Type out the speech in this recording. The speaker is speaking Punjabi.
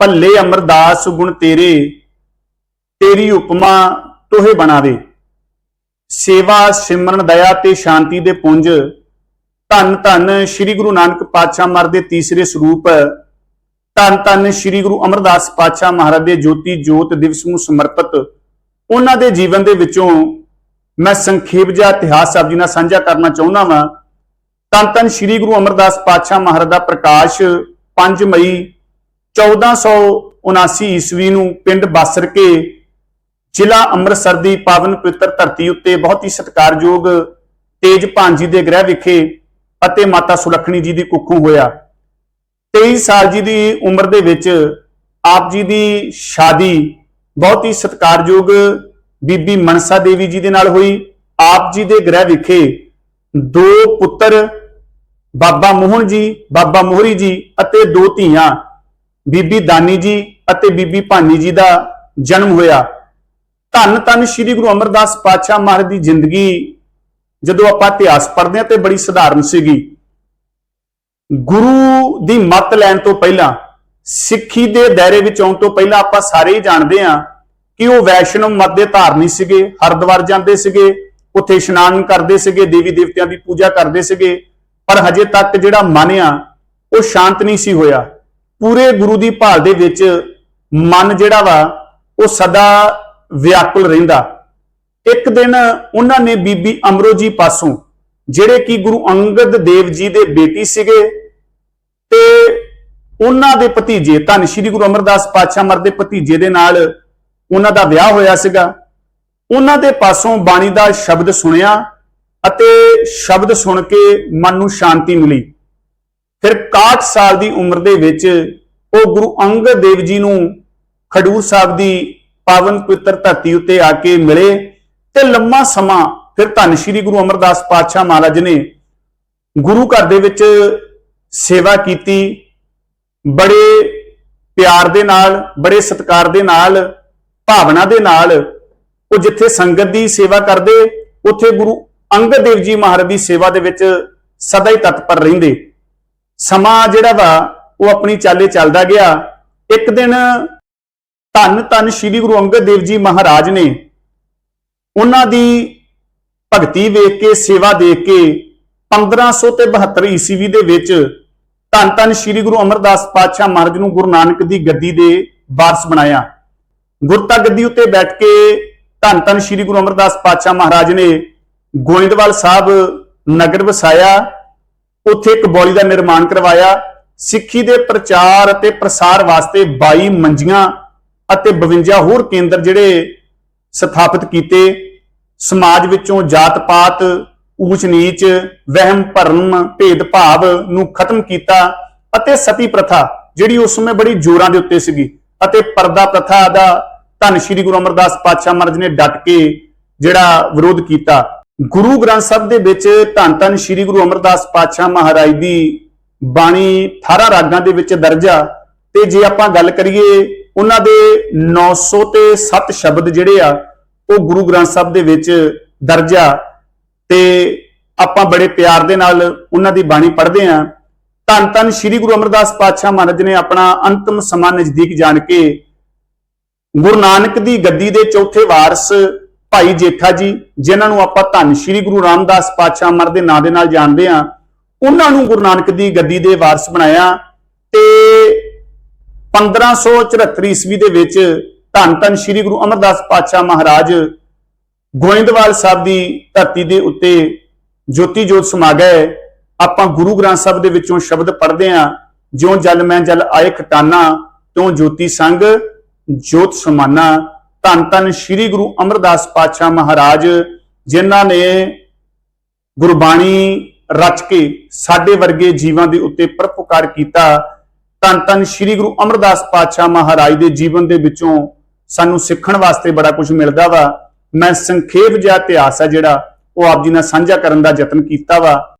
ਭੱਲੇ ਅਮਰਦਾਸ, ਗੁਣ ਤੇਰੇ, ਤੇਰੀ ਉਪਮਾ ਤੋਹੇ ਬਣਾਵੇ। ਸੇਵਾ, ਸਿਮਰਨ, ਦਇਆ ਤੇ ਸ਼ਾਂਤੀ ਦੇ ਪੁੰਜ, ਧੰਨ ਧੰਨ ਸ੍ਰੀ ਗੁਰੂ ਨਾਨਕ ਪਾਤਸ਼ਾਹ ਮਹਾਰਾਜ ਦੇ ਤੀਸਰੇ ਸਰੂਪ, ਧੰਨ ਧੰਨ ਸ੍ਰੀ ਗੁਰੂ ਅਮਰਦਾਸ ਪਾਤਸ਼ਾਹ ਮਹਾਰਾਜ ਦੇ ਜੋਤੀ ਜੋਤ ਦਿਵਸ ਨੂੰ ਸਮਰਪਿਤ, ਉਹਨਾਂ ਦੇ ਜੀਵਨ ਦੇ ਵਿੱਚੋਂ ਮੈਂ ਸੰਖੇਪ ਜਿਹਾ ਇਤਿਹਾਸ ਆਪ ਜੀ ਨਾਲ ਸਾਂਝਾ ਕਰਨਾ ਚਾਹੁੰਦਾ ਵਾਂ। ਧੰਨ ਧੰਨ ਸ੍ਰੀ ਗੁਰੂ ਅਮਰਦਾਸ ਪਾਤਸ਼ਾਹ ਮਹਾਰਾਜ ਦਾ ਪ੍ਰਕਾਸ਼ 5 ਮਈ 1479 ਈਸਵੀ ਨੂੰ ਪਿੰਡ ਬਾਸਰਕੇ ਜ਼ਿਲ੍ਹਾ ਅੰਮ੍ਰਿਤਸਰ ਦੀ ਪਾਵਨ ਪਵਿੱਤਰ ਧਰਤੀ ਉੱਤੇ ਬਹੁਤ ਹੀ ਸਤਿਕਾਰਯੋਗ ਤੇਜ ਭਾਂਜੀ ਦੇ ਗ੍ਰਹਿ ਵਿਖੇ ਅਤੇ ਮਾਤਾ ਸੁਲੱਖਣੀ ਜੀ ਦੀ ਕੁੱਖੋਂ ਹੋਇਆ। 23 ਸਾਲ ਜੀ ਦੀ ਉਮਰ ਦੇ ਵਿੱਚ ਆਪ ਜੀ ਦੀ ਸ਼ਾਦੀ ਬਹੁਤ ਹੀ ਸਤਿਕਾਰਯੋਗ ਬੀਬੀ ਮਨਸਾ ਦੇਵੀ ਜੀ ਦੇ ਨਾਲ ਹੋਈ। ਆਪ ਜੀ ਦੇ ਗ੍ਰਹਿ ਵਿਖੇ ਦੋ ਪੁੱਤਰ, ਬਾਬਾ ਮੋਹਨ ਜੀ, ਬਾਬਾ ਮੋਹਰੀ ਜੀ ਅਤੇ ਦੋ ਧੀਆਂ। ਬੀਬੀ ਦਾਨੀ ਜੀ ਅਤੇ ਬੀਬੀ ਭਾਨੀ ਜੀ ਦਾ ਜਨਮ ਹੋਇਆ। ਧੰਨ ਧੰਨ ਸ੍ਰੀ ਗੁਰੂ ਅਮਰਦਾਸ ਪਾਤਸ਼ਾਹ ਮਹਾਰਾਜ ਦੀ ਜ਼ਿੰਦਗੀ ਜਦੋਂ ਆਪਾਂ ਇਤਿਹਾਸ ਪੜ੍ਹਦੇ ਹਾਂ ਤੇ ਬੜੀ ਸਧਾਰਨ ਸੀਗੀ। ਗੁਰੂ ਦੀ ਮੱਤ ਲੈਣ ਤੋਂ ਪਹਿਲਾਂ, ਸਿੱਖੀ ਦੇ ਦਾਇਰੇ ਵਿੱਚ ਆਉਣ ਤੋਂ ਪਹਿਲਾਂ ਆਪਾਂ ਸਾਰੇ ਹੀ ਜਾਣਦੇ ਹਾਂ ਕਿ ਉਹ ਵੈਸ਼ਨਵ ਮੱਤ ਦੇ ਧਾਰਨੀ ਸੀਗੇ, ਹਰਿਦੁਆਰ ਜਾਂਦੇ ਸੀਗੇ, ਉੱਥੇ ਇਸ਼ਨਾਨ ਕਰਦੇ ਸੀਗੇ, ਦੇਵੀ ਦੇਵਤਿਆਂ ਦੀ ਪੂਜਾ ਕਰਦੇ ਸੀਗੇ, ਪਰ ਹਜੇ ਤੱਕ ਜਿਹੜਾ ਮਨ ਆ ਉਹ ਸ਼ਾਂਤ ਨਹੀਂ ਸੀ ਹੋਇਆ। ਪੂਰੇ ਗੁਰੂ ਦੀ ਭਾਲ ਦੇ ਵਿੱਚ ਮਨ ਜਿਹੜਾ ਵਾ, ਉਹ ਸਦਾ ਵਿਆਕੁਲ ਰਹਿੰਦਾ। ਇੱਕ ਦਿਨ ਉਹਨਾਂ ਨੇ ਬੀਬੀ ਅਮਰੋ ਜੀ ਪਾਸੋਂ, ਜਿਹੜੇ ਕਿ ਗੁਰੂ ਅੰਗਦ ਦੇਵ ਜੀ ਦੇ ਬੇਟੀ ਸੀਗੇ, ਤੇ ਉਹਨਾਂ ਦੇ ਭਤੀਜੇ, ਧੰਨ ਸ਼੍ਰੀ ਗੁਰੂ ਅਮਰਦਾਸ ਪਾਤਸ਼ਾਹ ਮਰ ਦੇ ਭਤੀਜੇ ਦੇ ਨਾਲ ਉਹਨਾਂ ਦਾ ਵਿਆਹ ਹੋਇਆ ਸੀਗਾ। ਉਹਨਾਂ ਦੇ ਪਾਸੋਂ ਬਾਣੀ ਦਾ ਸ਼ਬਦ ਸੁਣਿਆ ਅਤੇ ਸ਼ਬਦ ਸੁਣ ਕੇ ਮਨ ਨੂੰ ਸ਼ਾਂਤੀ ਮਿਲੀ। ਫਿਰ 61 ਸਾਲ ਦੀ ਉਮਰ ਦੇ ਵਿੱਚ ਉਹ ਗੁਰੂ ਅੰਗਦ ਦੇਵ ਜੀ ਨੂੰ ਖਡੂਰ ਸਾਹਿਬ ਦੀ ਪਾਵਨ ਪਵਿੱਤਰ ਧਰਤੀ ਉੱਤੇ ਆ ਕੇ ਮਿਲੇ ਤੇ ਲੰਮਾ ਸਮਾਂ ਫਿਰ ਧੰਨ ਸ਼੍ਰੀ ਗੁਰੂ ਅਮਰਦਾਸ ਪਾਤਸ਼ਾਹ ਮਹਾਰਾਜ ਨੇ ਗੁਰੂ ਘਰ ਦੇ ਵਿੱਚ ਸੇਵਾ ਕੀਤੀ, ਬੜੇ ਪਿਆਰ ਦੇ ਨਾਲ, ਬੜੇ ਸਤਿਕਾਰ ਦੇ ਨਾਲ, ਭਾਵਨਾ ਦੇ ਨਾਲ ਉਹ ਜਿੱਥੇ ਸੰਗਤ ਦੀ ਸੇਵਾ ਕਰਦੇ, ਉੱਥੇ ਗੁਰੂ ਅੰਗਦ ਦੇਵ ਜੀ ਮਹਾਰਾਜ ਦੀ ਸੇਵਾ ਦੇ ਵਿੱਚ ਸਦਾ ਹੀ ਤਤਪਰ ਰਹਿੰਦੇ। ਸਮਾਂ ਜਿਹੜਾ ਵਾ, ਉਹ ਆਪਣੀ ਚਾਲੇ ਚੱਲਦਾ ਗਿਆ। ਇੱਕ ਦਿਨ ਧੰਨ ਧੰਨ ਸ੍ਰੀ ਗੁਰੂ ਅੰਗਦ ਦੇਵ ਜੀ ਮਹਾਰਾਜ ਨੇ ਉਹਨਾਂ ਦੀ ਭਗਤੀ ਵੇਖ ਕੇ, ਸੇਵਾ ਦੇਖ ਕੇ 1500 ਤੇ 72 ਈਸਵੀ ਦੇ ਵਿੱਚ ਧੰਨ ਧੰਨ ਸ੍ਰੀ ਗੁਰੂ ਅਮਰਦਾਸ ਪਾਤਸ਼ਾਹ ਮਹਾਰਾਜ ਨੂੰ ਗੁਰੂ ਨਾਨਕ ਦੀ ਗੱਦੀ ਦੇ ਵਾਰਸ ਬਣਾਇਆ। ਗੁਰਤਾ ਗੱਦੀ ਉੱਤੇ ਬੈਠ ਕੇ ਧੰਨ ਧੰਨ ਸ੍ਰੀ ਗੁਰੂ ਅਮਰਦਾਸ ਪਾਤਸ਼ਾਹ ਮਹਾਰਾਜ ਨੇ ਗੋਇੰਦਵਾਲ ਸਾਹਿਬ ਨਗਰ ਵਸਾਇਆ। ਉੱਥੇ ਇੱਕ ਬੌਲੀ ਦਾ ਨਿਰਮਾਣ ਕਰਵਾਇਆ। ਸਿੱਖੀ ਦੇ ਪ੍ਰਚਾਰ ਅਤੇ ਪ੍ਰਸਾਰ ਵਾਸਤੇ 22 ਮੰਜੀਆਂ ਅਤੇ 52 ਹੋਰ ਕੇਂਦਰ ਜਿਹੜੇ ਸਥਾਪਿਤ ਕੀਤੇ। ਸਮਾਜ ਵਿੱਚੋਂ ਜਾਤ ਪਾਤ ਊਚ ਨੀਚ ਵਹਿਮ ਭਰਮ ਭੇਦਭਾਵ ਨੂੰ ਖਤਮ ਕੀਤਾ ਅਤੇ ਸਤੀ ਪ੍ਰਥਾ ਜਿਹੜੀ ਉਸ ਸਮੇਂ ਬੜੀ ਜ਼ੋਰਾਂ ਦੇ ਉੱਤੇ ਸੀਗੀ ਅਤੇ ਪਰਦਾ ਪ੍ਰਥਾ ਦਾ ਧੰਨ ਸ਼੍ਰੀ ਗੁਰੂ ਅਮਰਦਾਸ ਪਾਤਸ਼ਾਹ ਮਹਾਰਾਜ ਨੇ ਡਟ ਕੇ ਜਿਹੜਾ ਵਿਰੋਧ ਕੀਤਾ। ਗੁਰੂ ਗ੍ਰੰਥ ਸਾਹਿਬ ਦੇ ਵਿੱਚ ਧੰਨ ਧੰਨ ਸ਼੍ਰੀ ਗੁਰੂ ਅਮਰਦਾਸ ਪਾਤਸ਼ਾਹ ਮਹਾਰਾਜ ਦੀ ਬਾਣੀ 18 ਰਾਗਾਂ ਦੇ ਵਿੱਚ ਦਰਜ ਆ। ਤੇ ਜੇ ਆਪਾਂ ਗੱਲ ਕਰੀਏ ਉਹਨਾਂ ਦੇ 900 ਤੇ 7 ਸ਼ਬਦ ਜਿਹੜੇ ਆ, ਉਹ ਗੁਰੂ ਗ੍ਰੰਥ ਸਾਹਿਬ ਦੇ ਵਿੱਚ ਦਰਜ ਆ। ਤੇ ਆਪਾਂ ਬੜੇ ਪਿਆਰ ਦੇ ਨਾਲ ਉਹਨਾਂ ਦੀ ਬਾਣੀ ਪੜ੍ਹਦੇ ਆ। ਧੰਨ ਧੰਨ ਸ੍ਰੀ ਗੁਰੂ ਅਮਰਦਾਸ ਪਾਤਸ਼ਾਹ ਮਹਾਰਾਜ ਨੇ ਆਪਣਾ ਅੰਤਮ ਸਮਾਂ ਨਜ਼ਦੀਕ ਜਾਣ ਕੇ ਗੁਰੂ ਨਾਨਕ ਦੀ ਗੱਦੀ ਦੇ ਚੌਥੇ ਵਾਰਸ ਭਾਈ ਜੇਠਾ ਜੀ, ਜਿਨ੍ਹਾਂ ਨੂੰ ਆਪਾਂ ਧੰਨ ਸ੍ਰੀ ਗੁਰੂ ਰਾਮਦਾਸ ਪਾਤਸ਼ਾਹ ਮਰ ਦੇ ਨਾਂ ਦੇ ਨਾਲ ਜਾਣਦੇ ਆ ਉਹਨਾਂ ਨੂੰ ਗੁਰੂ ਨਾਨਕ ਦੀ ਗੱਦੀ ਦੇ ਵਾਰਸ ਬਣਾਇਆ ਤੇ 1574 ਈਸਵੀ ਦੇ ਵਿੱਚ ਧੰਨ ਧੰਨ ਸ੍ਰੀ ਗੁਰੂ ਅਮਰਦਾਸ ਪਾਤਸ਼ਾਹ ਮਹਾਰਾਜ ਗੋਇੰਦਵਾਲ ਸਾਹਿਬ ਦੀ ਧਰਤੀ ਦੇ ਉੱਤੇ ਜੋਤੀ ਜੋਤ ਸਮਾ ਗਏ। ਆਪਾਂ ਗੁਰੂ ਗ੍ਰੰਥ ਸਾਹਿਬ ਦੇ ਵਿੱਚੋਂ ਸ਼ਬਦ ਪੜ੍ਹਦੇ ਆ ਜਿਉਂ ਜਲ ਮੈਂ ਜਲ ਆਏ ਖਟਾਨਾ, ਤਿਉਂ ਜੋਤੀ ਸੰਗ ਜੋਤ ਸਮਾਨਾ। ਧੰਨ ਧੰਨ ਸ੍ਰੀ ਗੁਰੂ ਅਮਰਦਾਸ ਪਾਤਸ਼ਾਹ ਮਹਾਰਾਜ, ਜਿਨ੍ਹਾਂ ਨੇ ਗੁਰਬਾਣੀ ਰਚ ਕੇ ਸਾਡੇ ਵਰਗੇ ਜੀਵਾਂ ਦੇ ਉੱਤੇ ਪਰਪਕਾਰ ਕੀਤਾ। ਧੰਨ ਧੰਨ ਸ੍ਰੀ ਗੁਰੂ ਅਮਰਦਾਸ ਪਾਤਸ਼ਾਹ ਮਹਾਰਾਜ ਦੇ ਜੀਵਨ ਦੇ ਵਿੱਚੋਂ ਸਾਨੂੰ ਸਿੱਖਣ ਵਾਸਤੇ ਬੜਾ ਕੁਝ ਮਿਲਦਾ ਵਾ। ਮੈਂ ਸੰਖੇਪ ਜਿਹਾ ਇਤਿਹਾਸ ਆ ਜਿਹੜਾ ਉਹ ਆਪ ਜੀ ਨਾਲ ਸਾਂਝਾ ਕਰਨ ਦਾ ਯਤਨ ਕੀਤਾ ਵਾ।